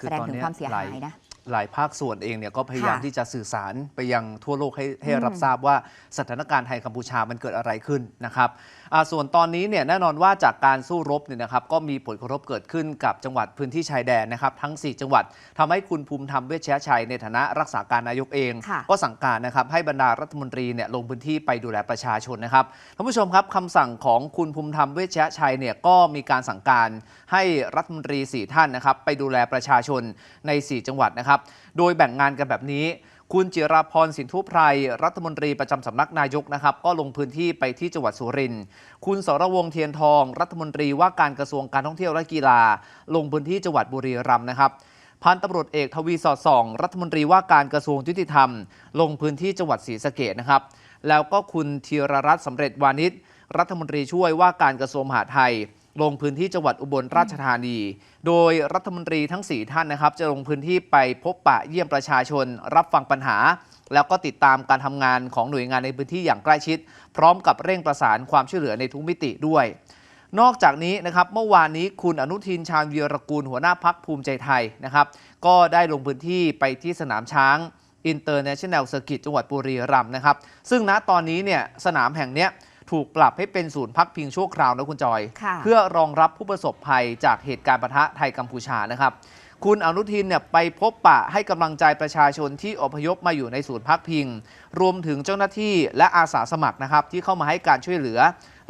คืแสอดงตอนถึงเนี้ยความเสียหายหลายนะ หลายภาคส่วนเองเนี่ยก็พยายามค่ะที่จะสื่อสารไปยังทั่วโลกให้ให้อืมรับทราบว่าสถานการณ์ไทยกัมพูชามันเกิดอะไรขึ้นนะครับอ่าส่วนตอนนี้เนี่ยแน่นอนว่าจากการสู้รบเนี่ยนะครับก็มีผลกระทบเกิดขึ้นกับจังหวัดพื้นที่ชายแดนนะครับทั้ง 4 จังหวัดทำให้คุณภูมิธรรมเวชยชัยในฐานะรักษาการนายกเอง ค่ะ ก็สั่งการนะครับให้บรรดารัฐมนตรีเนี่ยลงพื้นที่ไปดูแลประชาชนนะครับท่านผู้ชมครับคำสั่งของคุณภูมิธรรมเวชยชัยเนี่ยก็มีการสั่งการให้รัฐมนตรี 4 ท่านนะครับไปดูแลประชาชนใน 4 จังหวัดนะครับโดยแบ่งงานกันแบบนี้ คุณจิราพรสินทุไพรรัฐมนตรีประจำสำนักนายกนะครับ ก็ลงพื้นที่ไปที่จังหวัดสุรินทร์คุณสรวงเทียนทอง รัฐมนตรีว่าการกระทรวงการท่องเที่ยวและกีฬา ลงพื้นที่จังหวัดบุรีรัมย์นะครับพันตำรวจเอกทวีสอดส่อง รัฐมนตรีว่าการกระทรวงยุติธรรม ลงพื้นที่จังหวัดศรีสะเกดนะครับ แล้วก็คุณธีรรัตน์สำเร็จวานิชรัฐมนตรีช่วยว่าการกระทรวงมหาดไทย ลงพื้นที่จังหวัดอุบลราชธานี โดยรัฐมนตรีทั้ง 4 ท่านนะครับ จะลงพื้นที่ไปพบปะเยี่ยมประชาชน รับฟังปัญหา แล้วก็ติดตามการทำงานของหน่วยงานในพื้นที่อย่างใกล้ชิด พร้อมกับเร่งประสานความช่วยเหลือในทุกมิติด้วย นอกจากนี้นะครับเมื่อวานนี้คุณอนุทินชาญวีรกูลหัวหน้าพักภูมิใจไทยนะครับ ก็ได้ลงพื้นที่ไปที่สนามช้าง International Circuit จังหวัดบุรีรัมย์นะครับ ซึ่งณตอนนี้เนี่ยสนามแห่งเนี้ย ถูกปรับให้เป็นศูนย์พักพิงชั่วคราวนะคุณจอยค่ะเพื่อรองรับผู้ประสบภัยจากเหตุการณ์ปะทะไทยกัมพูชานะครับ คุณอนุทินเนี่ยไปพบปะให้กำลังใจประชาชนที่อพยพมาอยู่ในศูนย์พักพิง รวมถึงเจ้าหน้าที่และอาสาสมัครนะครับ ที่เข้ามาให้การช่วยเหลือ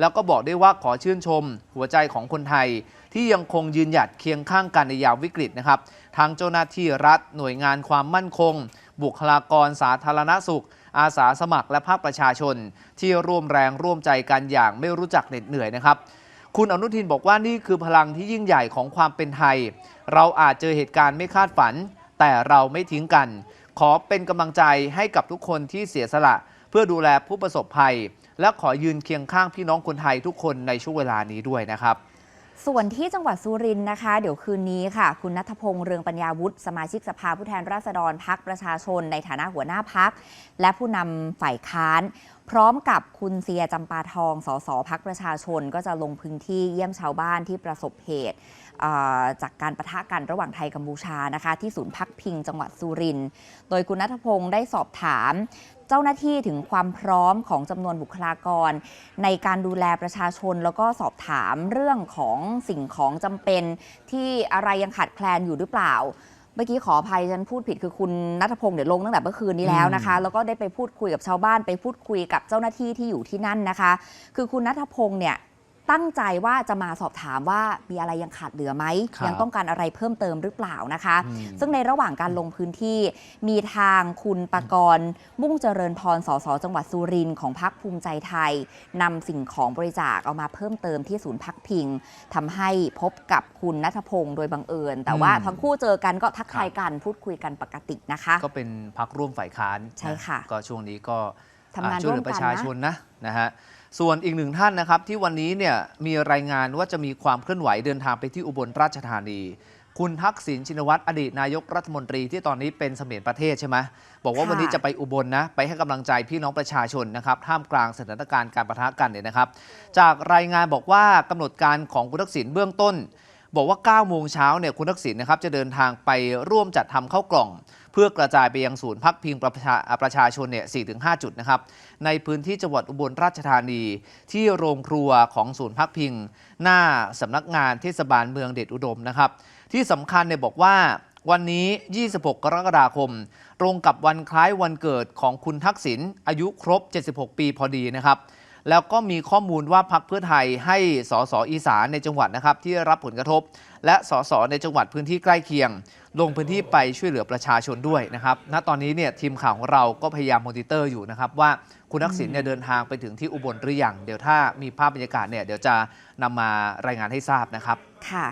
แล้วก็บอกได้วยว่าขอชื่นชม หัวใจของคนไทย ที่ยังคงยืนหยัดเคียงข้างกันในยามวิกฤตนะครับทั้งเจ้าหน้าที่รัฐ หน่วยงานความมั่นคง บุคลากรสาธารณสุข อาสาสมัครและภาคประชาชน ที่ร่วมแรงร่วมใจกันอย่างไม่รู้จักเหน็ดเหนื่อยนะครับคุณอนุทินบอกว่านี่คือพลังที่ยิ่งใหญ่ของความเป็นไทย เราอาจเจอเหตุการณ์ไม่คาดฝัน แต่เราไม่ทิ้งกัน ขอเป็นกำลังใจให้กับทุกคนที่เสียสละ เพื่อดูแลผู้ประสบภัย และขอยืนเคียงข้างพี่น้องคนไทยทุกคนในช่วงเวลานี้ด้วยนะครับ ส่วนที่จังหวัดสุรินทร์นะคะ เดี๋ยวคืนนี้ค่ะ คุณนัทพงษ์เรืองปัญญาวุฒิสมาชิกสภาผู้แทนราษฎรพักประชาชนในฐานะหัวหน้าพัก และผู้นำฝ่ายค้าน พร้อมกับคุณเซียจำปาทองสสพักประชาชน ก็จะลงพื้นที่เยี่ยมชาวบ้านที่ประสบเหตุจากการประทะกันระหว่างไทยกัมพูชานะคะ ที่ศูนย์พักพิงจังหวัดสุรินทร์โดยคุณนัทพงษ์ได้สอบถาม เจ้าหน้าที่ถึงความพร้อมของจำนวนบุคลากร ในการดูแลประชาชน แล้วก็สอบถามเรื่องของสิ่งของจำเป็น ที่อะไรยังขาดแคลนอยู่หรือเปล่าเมื่อกี้ขออภัยฉันพูดผิดคือคุณนัทพงศ์เดี๋ยวลงตั้งแต่เมื่อคืนนี้แล้วนะคะ แล้วก็ได้ไปพูดคุยกับชาวบ้านไปพูดคุยกับเจ้าหน้าที่ที่อยู่ที่นั่นนะคะ คือคุณนัทพงศ์เนี่ย ตั้งใจว่าจะมาสอบถามว่ามีอะไรยังขาดเหลือไหมครับยังต้องการอะไรเพิ่มเติมหรือเปล่านะคะ อืม ซึ่งในระหว่างการลงพื้นที่ มีทางคุณปกรณ์มุ่งเจริญพรสสจังหวัดสุรินทร์ของพักภูมิใจไทยนำสิ่งของบริจาคเอามาเพิ่มเติมที่ศูนย์พักพิงทำให้พบกับคุณนัทพงศ์โดยบังเอิญ แต่ว่าอืม ทั้งคู่เจอกันก็ทักทายกันพูดคุยกันปกตินะคะ ก็เป็นพักร่วมฝ่ายค้านใช่ค่ะ นก็ช่วงนี้ก็ ทำงานอ่ช่วยเหลือร่วมกันนะประชาชนนะนะฮะส่วนอีกหนึ่งท่านนะครับที่วันนี้เนี่ยมีรายงานว่าจะมีความเคลื่อนไหวเดินทางไปที่อุบลราชธานี คุณทักษิณชินวัตรอดีตนายกรัฐมนตรีที่ตอนนี้เป็นเสมียนประเทศใช่ไหมบอกว่าค่ะวันนี้จะไปอุบลนะไปให้กำลังใจพี่น้องประชาชนนะครับท่ามกลางสถานการณ์การประทะกันเนี่ยนะครับ จากรายงานบอกว่ากำหนดการของคุณทักษิณเบื้องต้น บอกว่า9โมงเช้าเนี่ยคุณทักษิณนะครับจะเดินทางไปร่วมจัดทำข้าวกล่อง เพื่อกระจายไปยังศูนย์พักพิงประชาประชาชนเนี่ย4-5 จุดนะครับ ในพื้นที่จังหวัดอุบลราชธานี ที่โรงครัวของศูนย์พักพิง หน้าสำนักงานเทศบาลเมืองเดชอุดมนะครับ ที่สำคัญเนี่ยบอกว่าวันนี้ 26 กรกฎาคม ตรงกับวันคล้ายวันเกิดของคุณทักษิณอายุครบ 76 ปีพอดีนะครับ แล้วก็มีข้อมูลว่าพักเพื่อไทยให้สสอีสานในจังหวัดนะครับที่รับผลกระทบ และสสในจังหวัดพื้นที่ใกล้เคียง ลงพื้นที่ไปช่วยเหลือประชาชนด้วยนะครับณตอนนี้เนี่ยทีมข่าวของเราก็พยายามมอนิเตอร์อยู่นะครับว่าคุณทักษิณเนี่ยเดินทางไปถึงที่อุบลหรือยังเดี๋ยวถ้ามีภาพบรรยากาศเนี่ยเดี๋ยวจะนำมารายงานให้ทราบนะครับค่ะ